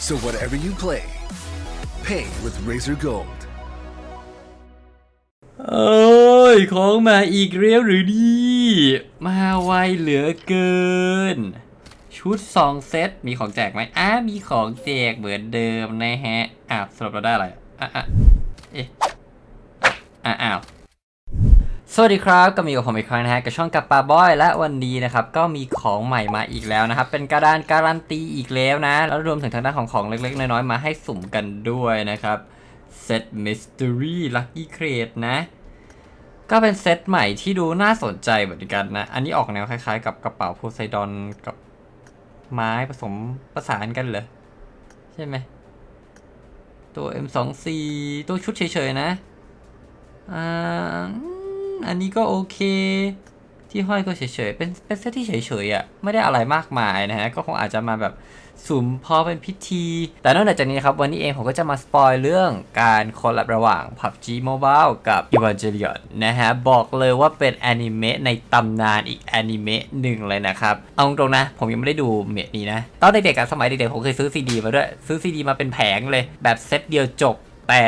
So whatever you play, pay with Razor Gold. เอ้ย ของมาอีกแล้วหรือดี มาไวเหลือเกิน ชุดสองเซต มีของแจกไหมอ้ามีของแจกเหมือนเดิมนะฮะอ้าวสรุปเราได้อะไรอะอะเอ๊ะอะอ้าว สวัสดีครับก็มีกับผมอีกครั้งนะฮะกับช่องกับปาบอย และวันนี้นะครับก็มีของใหม่มาอีกแล้วนะครับเป็นกระดานการันตีอีกแล้วนะ แล้วรวมถึงทางด้านของของเล็กๆ น้อยๆ มาให้สุ่มกันด้วยนะครับเซต Mystery Lucky Crate นะ ก็เป็นเซตใหม่ที่ดูน่าสนใจเหมือนกันนะ อันนี้ออกแนวคล้ายๆ กับกระเป๋าโพไซดอนกับไม้ผสมประสานกันเหรอใช่ไหมตัว M24 ตัวชุดเฉยๆนะอ่า อันนี้ก็โอเค ที่ห้อยก็เฉยๆ เป็นเป็นเซตที่เฉยๆอะ ไม่ได้อะไรมากมายนะฮะ ก็คงอาจจะมาแบบสุ่มพอเป็นพิธี แต่นอกจากนี้นครับ วันนี้เองผมก็จะมาสปอยเรื่องการคอลแลบระหว่าง PUBG Mobile กับ Evangelion นะฮะ บอกเลยว่าเป็นแอนิเมะในตำนานอีกแอนิเมะหนึ่งเลยนะครับ เอาตรงๆนะ ผมยังไม่ได้ดูเมะนี้นะ ตอนเด็กๆอะสมัยเด็กๆผมเคยซื้อซีดีมาด้วย ซื้อซีดีมาเป็นแผงเลย แบบเซตเดียวจบ แต่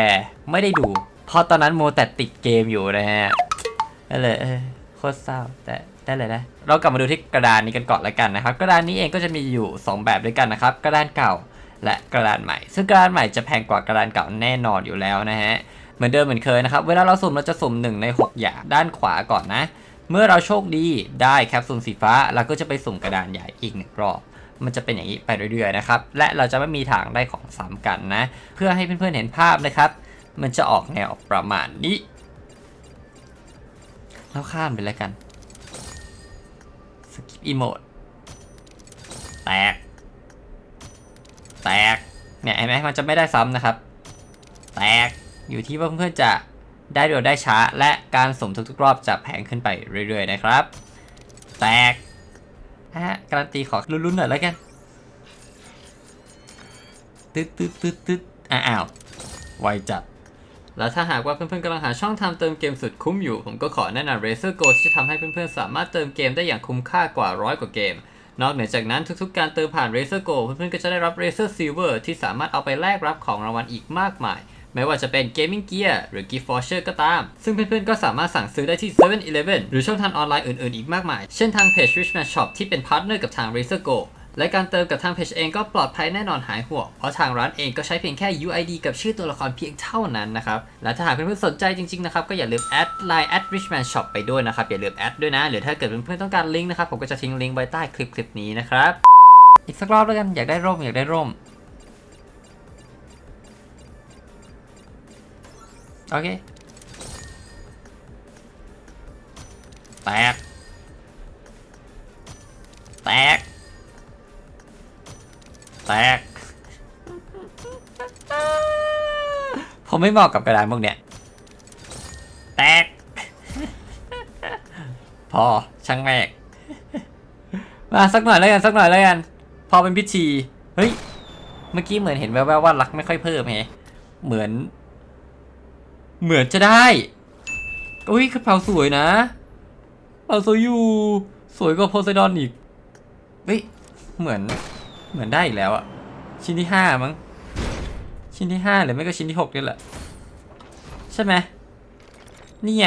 ไม่ได้ดู เพราะตอนนั้นโมแต่ติดเกมอยู่นะฮะ นั่นเลยเออโคตรเศร้าแต่ได้เลยนะเรากลับมาดูที่กระดานนี้กันก่อนละกันนะครับ กระดานนี้เองก็จะมีอยู่ 2 แบบด้วยกันนะครับ กระดานเก่าและกระดานใหม่ ซึ่งกระดานใหม่จะแพงกว่ากระดานเก่าแน่นอนอยู่แล้วนะฮะเหมือนเดิมเหมือนเคยนะครับ เวลาเราสุ่มเราจะสุ่ม1ใน 6 อย่างด้านขวาก่อนนะ เมื่อเราโชคดีได้แคปซูลสีฟ้าเราก็จะไปสุ่มกระดานใหญ่อีกหนึ่งรอบมันจะเป็นอย่างนี้ไปเรื่อยๆนะครับ และเราจะไม่มีทางได้ของซ้ำกันนะ เพื่อให้เพื่อนๆเห็นภาพนะครับ มันจะออกแนวประมาณนี้ แล้วข้ามไปแล้วกันสกิปอีโมดแตก แตก เนี่ยเห็นไหมมันจะไม่ได้ซ้ำนะครับ แตก อยู่ที่ว่าเพื่อนๆจะได้เร็วได้ช้า และการสมทุกๆรอบจะแพงขึ้นไปเรื่อยๆนะครับ แตกฮะการันตีขอลุ้นๆหน่อยแล้วกัน ตึ๊ดตึ๊ดตึ๊ดตึ๊ดอ้าว ไวจัด แล้วถ้าหากว่าเพื่อนๆกำลังหาช่องทำเติมเกมสุดคุ้มอยู่ ผมก็ขอแนะนำ Razer Go ที่จะทำให้เพื่อนๆสามารถเติมเกมได้อย่างคุ้มค่ากว่าร้อยกว่าเกม นอกเหนือจากนั้นทุกๆ การเติมผ่าน Razer Go เพื่อนๆก็จะได้รับ Razer Silver ที่สามารถเอาไปแลกรับของรางวัลอีกมากมาย ไม่ว่าจะเป็น Gaming Gear หรือ Gift Voucher ก็ตาม ซึ่งเพื่อนๆก็สามารถสั่งซื้อได้ที่ 7-Eleven หรือช่องทางออนไลน์อื่นๆอีกมากมาย เช่นทางเพจ Richman Shop ที่เป็นพาร์ทเนอร์กับทาง Razer Go และการเติมกับทางเพจเองก็ปลอดภัยแน่นอนหายห่วง เพราะทางร้านเองก็ใช้เพียงแค่ UID กับชื่อตัวละครเพียงเท่านั้นนะครับ และถ้าหากเพื่อนๆสนใจจริงๆนะครับก็อย่าลืมแอดไลน์ at richman shop ไปด้วยนะครับ อย่าลืมแอดด้วยนะ หรือถ้าเกิดเพื่อนๆต้องการลิงก์นะครับผมก็จะทิ้งลิงก์ไว้ใต้คลิปคลิปนี้นะครับ อีกสักรอบแล้วกันอยากได้ร่มอยากได้ร่ม โอเค แตก แตก แตก ผมไม่เหมาะกับกระดานพวกเนี้ย แตก พอช่างแม่งมาสักหน่อยแล้วกันสักหน่อยแล้วกัน พอเป็นพิธี เฮ้ย เมื่อกี้เหมือนเห็นแววๆว่ารักไม่ค่อยเพิ่มไงเหมือน เหมือนจะได้อุ้ยกระเป๋าสวยนะกระเป๋าสวยอยู่ สวยกว่าโพไซดอนอีก เฮ้ย เหมือน เหมือนได้อีกแล้วอะชิ้นที่ห้ามั้ง ชิ้นที่ห้าหรือไม่ก็ชิ้นที่หกนี่แหละ ใช่ไหมนี่ไง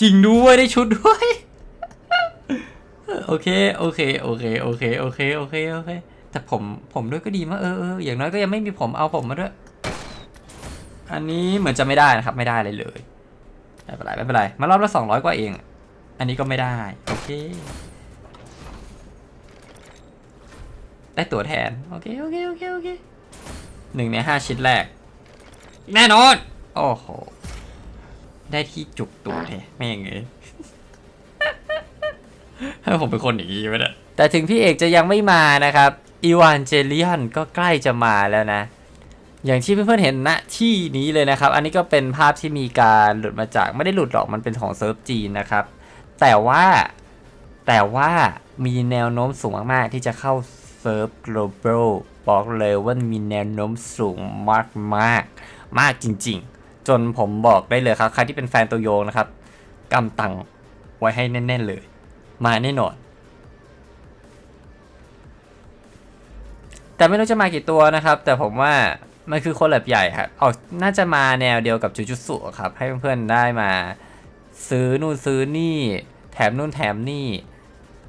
จริงด้วยได้ชุดด้วย โอเค โอเค โอเค โอเค โอเค โอเค โอเค แต่ผม ผมด้วยก็ดีมากเออเอออย่างน้อยก็ยังไม่มีผมเอาผมมาด้วย อันนี้เหมือนจะไม่ได้นะครับ ไม่ได้เลยเลย ไม่เป็นไร ไม่เป็นไร มารอบละสองร้อยกว่าเอง อันนี้ก็ไม่ได้ โอเค ได้ตัวแทน โอเค โอเค โอเค โอเคหนึ่งในห้าชิ้นแรก แน่นอน โอ้โห ได้ที่จุกตัวแท้แม่งเลยให้ผมเป็นคนอย่างนี้ไหมเนี่ยแต่ถึงพี่เอกจะยังไม่มานะครับอีวานเจเลียนก็ใกล้จะมาแล้วนะ อย่างที่เพื่อนๆเห็นณที่นี้เลยนะครับ อันนี้ก็เป็นภาพที่มีการหลุดมาจากไม่ได้หลุดหรอกมันเป็นของเซิร์ฟจีนนะครับ แต่ว่าแต่ว่ามีแนวโน้มสูงมากๆที่จะเข้า เซิร์ฟ global บอกเลยว่ามีแนวโน้มสูงมากมากมากจริง ๆ จนผมบอกได้เลยครับใครที่เป็นแฟนตัวยงนะครับกำตังไว้ให้แน่น ๆ เลย มาแน่นอน แต่ไม่รู้จะมากี่ตัวนะครับ แต่ผมว่ามันคือคนแบบใหญ่ครับออกน่าจะมาแนวเดียวกับจูจูสุครับ ให้เพื่อนๆได้มา ซื้อนู่นซื้อนี่ แถมนู่นแถมนี่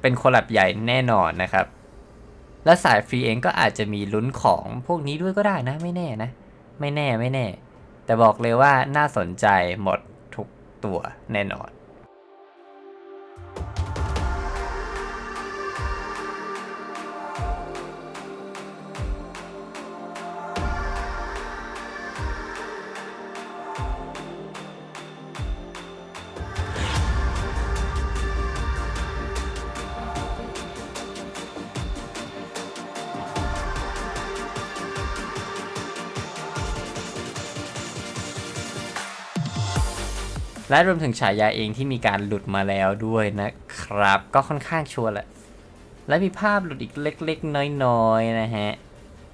เป็นคนแบบใหญ่แน่นอนนะครับ และสายฟรีเองก็อาจจะมีลุ้นของพวกนี้ด้วยก็ได้นะ ไม่แน่นะ ไม่แน่ไม่แน่ แต่บอกเลยว่าน่าสนใจหมดทุกตัวแน่นอน และรวมถึงฉายาเองที่มีการหลุดมาแล้วด้วยนะครับ ก็ค่อนข้างชัวร์แหละ และมีภาพหลุดอีกเล็กๆ น้อยๆ นะฮะ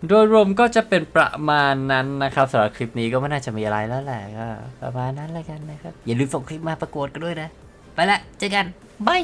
โดยรวมก็จะเป็นประมาณนั้นนะครับสำหรับคลิปนี้ก็ไม่น่าจะมีอะไรแล้วแหละก็ประมาณนั้นแล้วกันนะครับ อย่าลืมส่งคลิปมาประกวดกันด้วยนะ ไปละเจอกันบาย